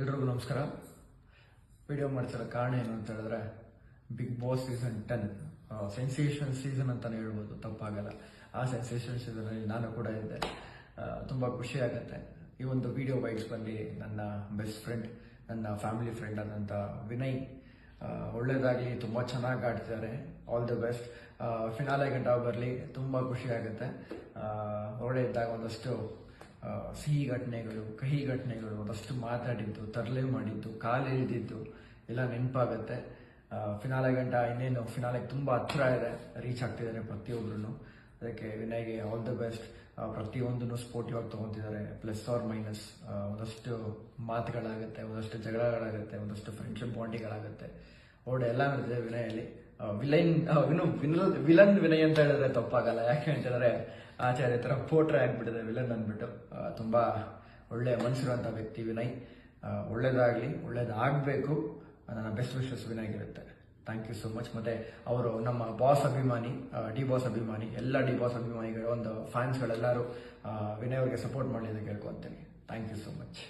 ಎಲ್ರಿಗೂ ನಮಸ್ಕಾರ. ವಿಡಿಯೋ ಮಾಡ್ತಿರೋ ಕಾರಣ ಏನು ಅಂತ ಹೇಳಿದ್ರೆ big boss season ten sensation season ಅಂತಲೇ ಹೇಳ್ಬೋದು ತಪ್ಪಾಗಲ್ಲ. ಆ ಸೆನ್ಸೇಷನ್ ಸೀಸನಲ್ಲಿ ನಾನು ಕೂಡ ಇದ್ದೆ. ತುಂಬ ತುಂಬಾ ಖುಷಿ ಆಗುತ್ತೆ. ಈ ಒಂದು ವಿಡಿಯೋ ಬಂದು ನನ್ನ ಬೆಸ್ಟ್ ಫ್ರೆಂಡ್ ನನ್ನ ಫ್ಯಾಮಿಲಿ ಫ್ರೆಂಡ್ ಆದಂಥ ವಿನಯ್ ಒಳ್ಳೆಯದಾಗಲಿ ತುಂಬ ಚೆನ್ನಾಗಿ ಆಡ್ತಿದ್ದಾರೆ. ಆಲ್ ದಿ ಬೆಸ್ಟ್ ಫಿನಾಲೆ ಗಂಟ ಬರಲಿ ತುಂಬಾ ಖುಷಿ ಆಗುತ್ತೆ. ಆ, ಹೊರಗಡೆ ಇದ್ದಾಗ ಒಂದಷ್ಟು ಸಿಹಿ ಘಟನೆಗಳು, ಕಹಿ ಘಟನೆಗಳು ಒಂದಷ್ಟು ಮಾತಾಡಿದ್ದು, ತರಲೆ ಮಾಡಿದ್ದು, ಕಾಲು ಎಳೆದಿದ್ದು ಎಲ್ಲ ನೆನಪಾಗುತ್ತೆ. ಫಿನಾಲೆ ಗಂಟ ಇನ್ನೇನು ಫಿನಾಲೆಗೆ ತುಂಬ ಹತ್ತಿರ ಇದೆ ರೀಚ್ ಆಗ್ತಿದ್ದಾರೆ ಪ್ರತಿಯೊಬ್ಬರು ಅದಕ್ಕೆ ವಿನಯ್ಗೆ ಆಲ್ ದ ಬೆಸ್ಟ್ ಪ್ರತಿಯೊಂದನ್ನು ಸ್ಪೋರ್ಟಿವ್ ಆಗಿ ತೊಗೊತಿದ್ದಾರೆ. ಪ್ಲಸ್ ಆರ್ ಮೈನಸ್ ಒಂದಷ್ಟು ಮಾತುಗಳಾಗುತ್ತೆ, ಒಂದಷ್ಟು ಜಗಳಗಳಾಗುತ್ತೆ, ಒಂದಷ್ಟು ಫ್ರೆಂಡ್ಶಿಪ್ ಬಾಂಡಿಗಳಾಗುತ್ತೆ ಓಡೆ ಎಲ್ಲ ನಡೆದಿದೆ ವಿನಯಲ್ಲಿ ವಿಲೈನ್ ಇನ್ನು ವಿನಲ್ ವಿಲನ್ ವಿನಯ್ ಅಂತ ಹೇಳಿದ್ರೆ ತಪ್ಪಾಗಲ್ಲ. ಯಾಕೆ ಅಂತ ಹೇಳಿದ್ರೆ ಆಚಾರ್ಯ ಥರ ಪೋಟ್ರೆ ಆಗಿಬಿಟ್ಟಿದೆ ವಿಲನ್ ಅಂದ್ಬಿಟ್ಟು. ತುಂಬ ತುಂಬಾ ಒಳ್ಳೆ ಮನಸ್ಸಿರುವಂಥ ವ್ಯಕ್ತಿ ವಿನಯ್. ಒಳ್ಳೆಯದಾಗಲಿ ಒಳ್ಳೇದಾಗ್ಲಿ, ಒಳ್ಳೇದಾಗಬೇಕು. ನನ್ನ ಬೆಸ್ಟ್ ವಿಶಸ್ ವಿನಯ್ಗಿರುತ್ತೆ ಥ್ಯಾಂಕ್ ಯು ಸೋ ಮಚ್ ಮತ್ತೆ ಅವರು ನಮ್ಮ ಬಾಸ್ ಅಭಿಮಾನಿ ಡಿ ಬಾಸ್ ಅಭಿಮಾನಿ, ಎಲ್ಲ ಡಿ ಬಾಸ್ ಅಭಿಮಾನಿಗಳು, ಒಂದು ಫ್ಯಾನ್ಸ್ಗಳೆಲ್ಲರೂ ವಿನಯ್ ಅವ್ರಿಗೆ ಸಪೋರ್ಟ್ ಮಾಡಲಿ ಅಂತ ಕೇಳ್ಕೊತೀನಿ. Thank you so much